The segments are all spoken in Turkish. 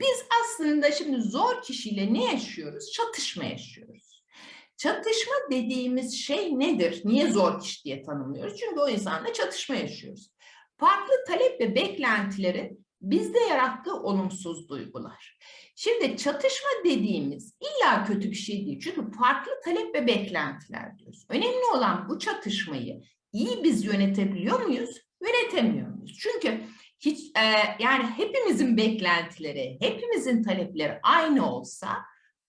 Biz aslında şimdi zor kişiyle ne yaşıyoruz? Çatışma yaşıyoruz. Çatışma dediğimiz şey nedir? Niye zor kişi diye tanımlıyoruz? Çünkü o insanla çatışma yaşıyoruz. Farklı talep ve beklentilerin bizde yarattığı olumsuz duygular. Şimdi çatışma dediğimiz illa kötü bir şey değil. Çünkü farklı talep ve beklentiler diyoruz. Önemli olan bu çatışmayı iyi biz yönetebiliyor muyuz? Yönetemiyor muyuz? Çünkü hiç e, yani hepimizin beklentileri, hepimizin talepleri aynı olsa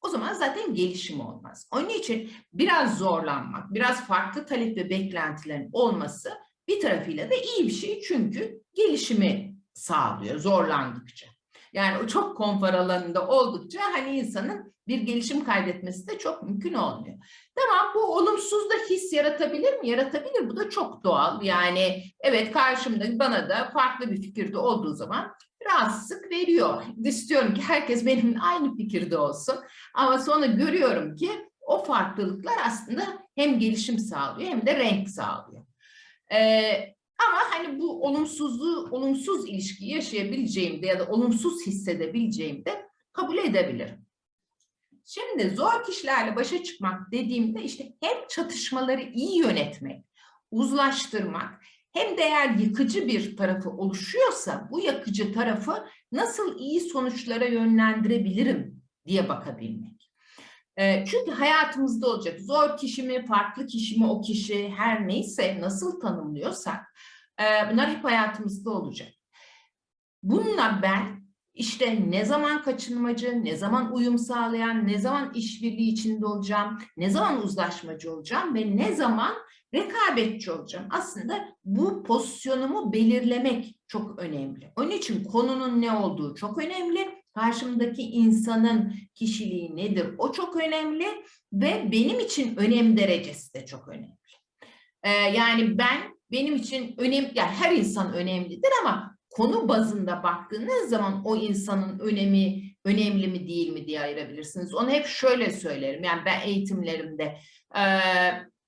o zaman zaten gelişim olmaz. Onun için biraz zorlanmak, biraz farklı talep ve beklentilerin olması bir tarafıyla da iyi bir şey çünkü gelişimi sağlıyor zorlandıkça. Yani o çok konfor alanında oldukça hani insanın bir gelişim kaydetmesi de çok mümkün olmuyor. Tamam bu olumsuz da his yaratabilir mi? Yaratabilir. Bu da çok doğal. Yani evet karşımda bana da farklı bir fikirde olduğu zaman rahatsızlık veriyor. İstiyorum ki herkes benimle aynı fikirde olsun. Ama sonra görüyorum ki o farklılıklar aslında hem gelişim sağlıyor hem de renk sağlıyor. Ee, ama hani bu olumsuzluğu, olumsuz ilişkiyi yaşayabileceğimde ya da olumsuz hissedebileceğimde kabul edebilirim. Şimdi zor kişilerle başa çıkmak dediğimde işte hem çatışmaları iyi yönetmek, uzlaştırmak hem de eğer yıkıcı bir tarafı oluşuyorsa bu yakıcı tarafı nasıl iyi sonuçlara yönlendirebilirim diye bakabilmek. E, çünkü hayatımızda olacak zor kişi mi, farklı kişi mi o kişi her neyse nasıl tanımlıyorsak e, bunlar hep hayatımızda olacak. Bununla ben işte ne zaman kaçınmacı, ne zaman uyum sağlayan, ne zaman işbirliği içinde olacağım, ne zaman uzlaşmacı olacağım ve ne zaman rekabetçi olacağım. Aslında bu pozisyonumu belirlemek çok önemli. Onun için konunun ne olduğu çok önemli. Karşımdaki insanın kişiliği nedir? O çok önemli ve benim için önem derecesi de çok önemli. Ee, yani ben benim için önem, yani her insan önemlidir ama konu bazında baktığınız zaman o insanın önemi önemli mi değil mi diye ayırabilirsiniz. Onu hep şöyle söylerim. Yani ben eğitimlerimde e,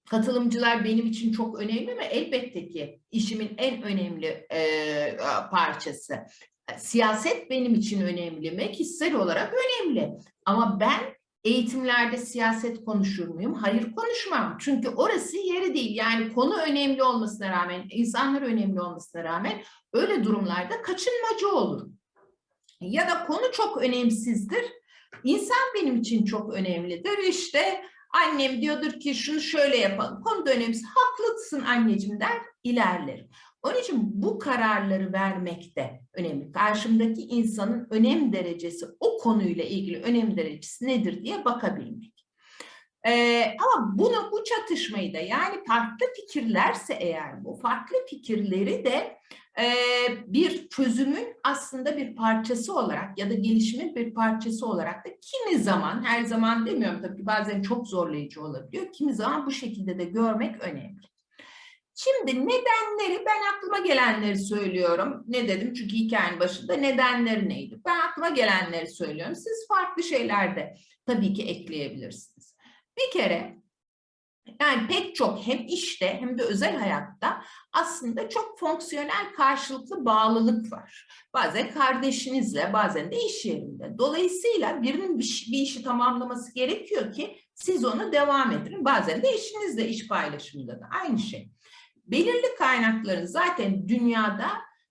katılımcılar benim için çok önemli mi? Elbette ki işimin en önemli e, parçası. Siyaset benim için önemli mi? Kişisel olarak önemli. Ama ben eğitimlerde siyaset konuşur muyum? Hayır konuşmam. Çünkü orası yeri değil. Yani konu önemli olmasına rağmen, insanlar önemli olmasına rağmen öyle durumlarda kaçınmacı olurum. Ya da konu çok önemsizdir. İnsan benim için çok önemlidir. İşte annem diyordur ki şunu şöyle yapalım. Konu da önemsiz. Haklısın anneciğim der, ilerlerim. Onun için bu kararları vermek de önemli. Karşımdaki insanın önem derecesi, o konuyla ilgili önem derecesi nedir diye bakabilmek. Ee, ama bunu, bu çatışmayı da yani farklı fikirlerse eğer bu, farklı fikirleri de e, bir çözümün aslında bir parçası olarak ya da gelişimin bir parçası olarak da kimi zaman, her zaman demiyorum tabii ki bazen çok zorlayıcı olabiliyor, kimi zaman bu şekilde de görmek önemli. Şimdi nedenleri, ben aklıma gelenleri söylüyorum. Ne dedim? Çünkü hikayenin başında nedenleri neydi? Ben aklıma gelenleri söylüyorum. Siz farklı şeyler de tabii ki ekleyebilirsiniz. Bir kere yani pek çok hem işte hem de özel hayatta aslında çok fonksiyonel karşılıklı bağlılık var. Bazen kardeşinizle, bazen de iş yerinde. Dolayısıyla birinin bir, bir işi tamamlaması gerekiyor ki siz onu devam edin. Bazen de eşinizle iş paylaşımında da aynı şey. Belirli kaynakların zaten dünyada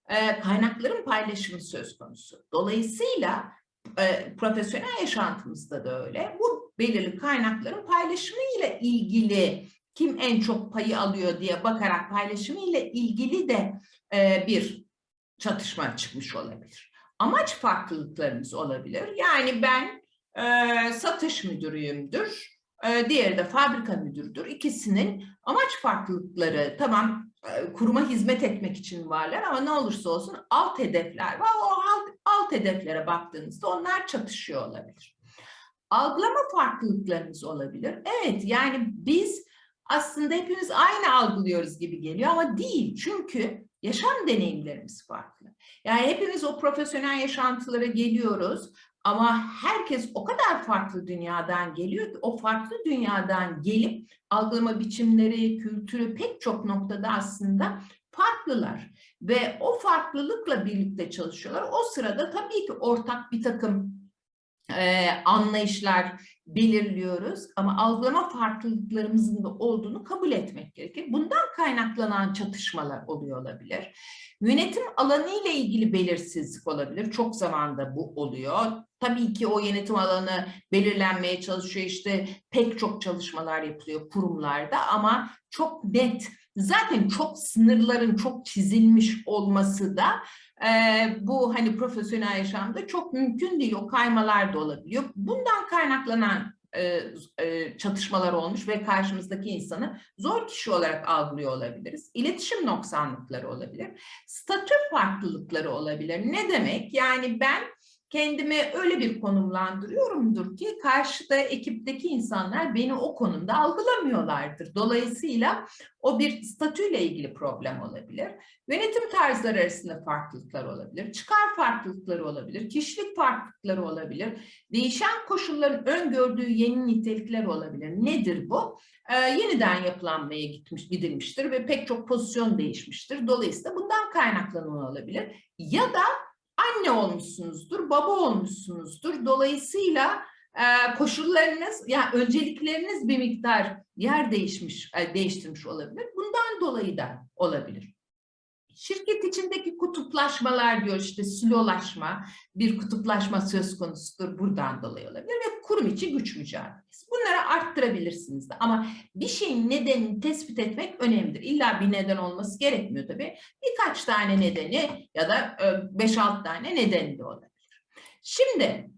e, kaynakların paylaşımı söz konusu. Dolayısıyla e, profesyonel yaşantımızda da öyle. Bu belirli kaynakların paylaşımı ile ilgili kim en çok payı alıyor diye bakarak paylaşımı ile ilgili de e, bir çatışma çıkmış olabilir. Amaç farklılıklarımız olabilir. Yani ben e, satış müdürüyümdür. E, diğeri de fabrika müdürüdür. İkisinin amaç farklılıkları tamam e, kuruma hizmet etmek için varlar ama ne olursa olsun alt hedefler var. O alt, alt hedeflere baktığınızda onlar çatışıyor olabilir. Algılama farklılıklarımız olabilir. Evet yani biz aslında hepimiz aynı algılıyoruz gibi geliyor ama değil. Çünkü yaşam deneyimlerimiz farklı. Yani hepimiz o profesyonel yaşantılara geliyoruz ama herkes o kadar farklı dünyadan geliyor ki o farklı dünyadan gelip algılama biçimleri, kültürü pek çok noktada aslında farklılar. ve o farklılıkla birlikte çalışıyorlar. O sırada tabii ki ortak bir takım e, anlayışlar belirliyoruz ama algılama farklılıklarımızın da olduğunu kabul etmek gerekir. Bundan kaynaklanan çatışmalar oluyor olabilir. Yönetim alanı ile ilgili belirsizlik olabilir. Çok zamanda bu oluyor. Tabii ki o yönetim alanı belirlenmeye çalışıyor. İşte pek çok çalışmalar yapılıyor kurumlarda ama çok net zaten çok sınırların çok çizilmiş olması da e, bu hani profesyonel yaşamda çok mümkün değil. O kaymalar da olabiliyor. Bundan kaynaklanan e, e, çatışmalar olmuş ve karşımızdaki insanı zor kişi olarak algılıyor olabiliriz. İletişim noksanlıkları olabilir. Statü farklılıkları olabilir. Ne demek? Yani ben kendimi öyle bir konumlandırıyorumdur ki karşıda ekipteki insanlar beni o konumda algılamıyorlardır. Dolayısıyla o bir statüyle ilgili problem olabilir. Yönetim tarzları arasında farklılıklar olabilir. Çıkar farklılıkları olabilir. Kişilik farklılıkları olabilir. Değişen koşulların öngördüğü yeni nitelikler olabilir. Nedir bu? Ee, yeniden yapılanmaya gitmiş, gidilmiştir ve pek çok pozisyon değişmiştir. Dolayısıyla bundan kaynaklanan olabilir. Ya da anne olmuşsunuzdur, baba olmuşsunuzdur. Dolayısıyla e, koşullarınız, yani öncelikleriniz bir miktar yer değişmiş, e, değiştirmiş olabilir. Bundan dolayı da olabilir. Şirket içindeki kutuplaşmalar diyor işte silolaşma, bir kutuplaşma söz konusudur buradan dolayı olabilir ve kurum içi güç mücadelesi. Bunları arttırabilirsiniz de ama bir şeyin nedenini tespit etmek önemlidir. İlla bir neden olması gerekmiyor tabii. Birkaç tane nedeni ya da 5-6 tane nedeni de olabilir. Şimdi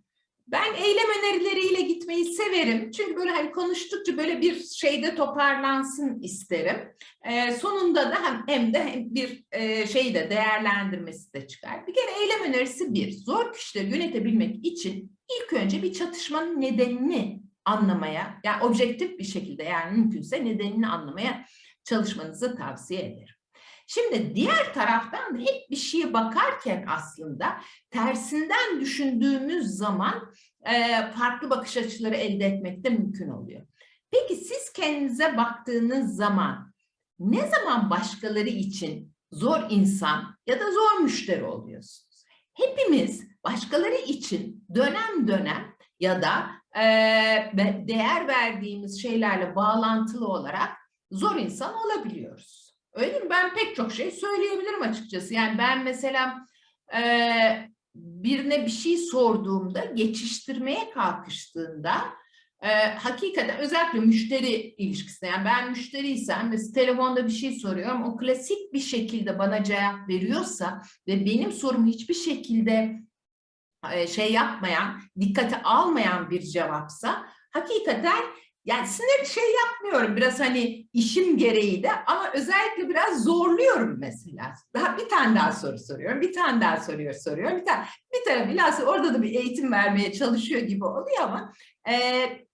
ben eylem önerileriyle gitmeyi severim. Çünkü böyle hani konuştukça böyle bir şeyde toparlansın isterim. Ee, sonunda da hem, hem de hem bir e, şeyi de değerlendirmesi de çıkar. Bir kere eylem önerisi bir. Zor kişileri yönetebilmek için ilk önce bir çatışmanın nedenini anlamaya, yani objektif bir şekilde yani mümkünse nedenini anlamaya çalışmanızı tavsiye ederim. Şimdi diğer taraftan da hep bir şeye bakarken aslında tersinden düşündüğümüz zaman e, farklı bakış açıları elde etmek de mümkün oluyor. Peki siz kendinize baktığınız zaman ne zaman başkaları için zor insan ya da zor müşteri oluyorsunuz? Hepimiz başkaları için dönem dönem ya da e, değer verdiğimiz şeylerle bağlantılı olarak zor insan olabiliyoruz. Öyle mi? Ben pek çok şey söyleyebilirim açıkçası. Yani ben mesela e, birine bir şey sorduğumda, geçiştirmeye kalkıştığında e, hakikaten özellikle müşteri ilişkisinde yani ben müşteriysem mesela telefonda bir şey soruyorum o klasik bir şekilde bana cevap veriyorsa ve benim sorumu hiçbir şekilde e, şey yapmayan, dikkate almayan bir cevapsa hakikaten yani sinir şey yapmıyorum biraz hani işim gereği de ama özellikle biraz zorluyorum mesela. Daha bir tane daha soru soruyorum, bir tane daha soruyor soruyorum, bir tane bir tane bilhassa orada da bir eğitim vermeye çalışıyor gibi oluyor ama e,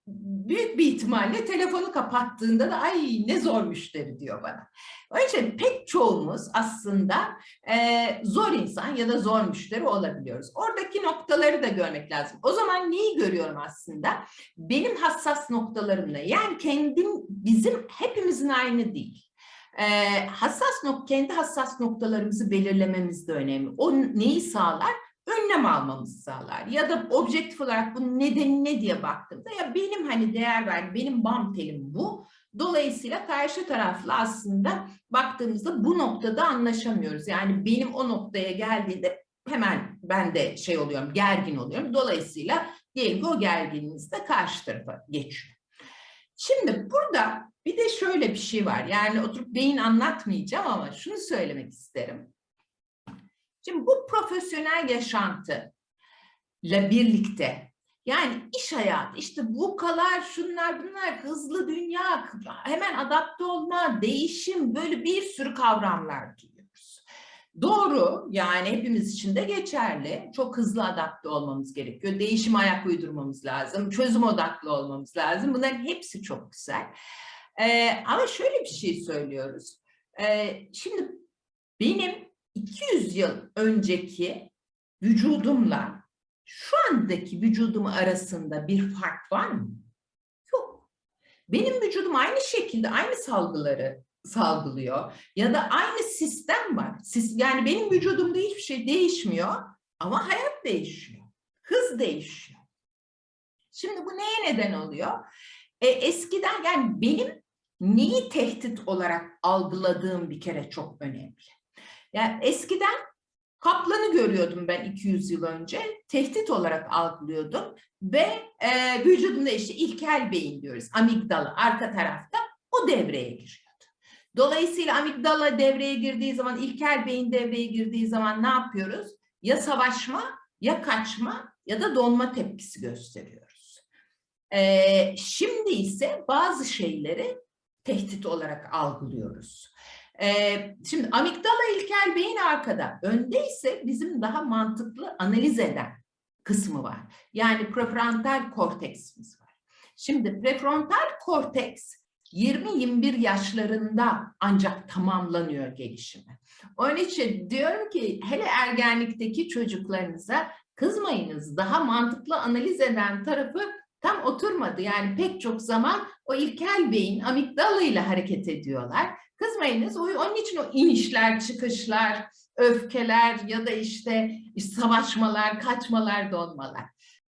büyük bir ihtimalle telefonu kapattığında da ay ne zor müşteri diyor bana. O yüzden pek çoğumuz aslında e, zor insan ya da zor müşteri olabiliyoruz. Oradaki noktaları da görmek lazım. O zaman neyi görüyorum aslında? Benim hassas noktalarımla yani kendim bizim hepimizin aynı değil. E, hassas nok kendi hassas noktalarımızı belirlememiz de önemli. O neyi sağlar? önlem almamızı sağlar. Ya da objektif olarak bunun nedeni ne diye baktığımda ya benim hani değer ver, benim bam telim bu. Dolayısıyla karşı tarafla aslında baktığımızda bu noktada anlaşamıyoruz. Yani benim o noktaya geldiğinde hemen ben de şey oluyorum, gergin oluyorum. Dolayısıyla diyelim ki o gerginliğiniz de karşı tarafa geçiyor. Şimdi burada bir de şöyle bir şey var. Yani oturup beyin anlatmayacağım ama şunu söylemek isterim. Şimdi bu profesyonel yaşantı ile birlikte yani iş hayatı işte vukalar şunlar bunlar hızlı dünya hemen adapte olma değişim böyle bir sürü kavramlar duyuyoruz. Doğru yani hepimiz için de geçerli çok hızlı adapte olmamız gerekiyor değişim ayak uydurmamız lazım çözüm odaklı olmamız lazım bunların hepsi çok güzel ee, ama şöyle bir şey söylüyoruz ee, şimdi benim 200 yıl önceki vücudumla şu andaki vücudum arasında bir fark var mı? Yok. Benim vücudum aynı şekilde aynı salgıları salgılıyor. Ya da aynı sistem var. Yani benim vücudumda hiçbir şey değişmiyor ama hayat değişiyor. Hız değişiyor. Şimdi bu neye neden oluyor? E, eskiden yani benim neyi tehdit olarak algıladığım bir kere çok önemli. Yani eskiden kaplanı görüyordum ben 200 yıl önce. Tehdit olarak algılıyordum ve e, vücudumda işte ilkel beyin diyoruz. Amigdala arka tarafta o devreye giriyordu. Dolayısıyla amigdala devreye girdiği zaman, ilkel beyin devreye girdiği zaman ne yapıyoruz? Ya savaşma, ya kaçma ya da donma tepkisi gösteriyoruz. Ee, şimdi ise bazı şeyleri tehdit olarak algılıyoruz. Ee, şimdi amigdala ilkel beyin arkada, önde ise bizim daha mantıklı analiz eden kısmı var. Yani prefrontal korteksimiz var. Şimdi prefrontal korteks 20-21 yaşlarında ancak tamamlanıyor gelişimi. Onun için diyorum ki hele ergenlikteki çocuklarınıza kızmayınız. Daha mantıklı analiz eden tarafı tam oturmadı. Yani pek çok zaman o ilkel beyin amigdala ile hareket ediyorlar. Kızmayınız. Onun için o inişler, çıkışlar, öfkeler ya da işte savaşmalar, kaçmalar, donmalar.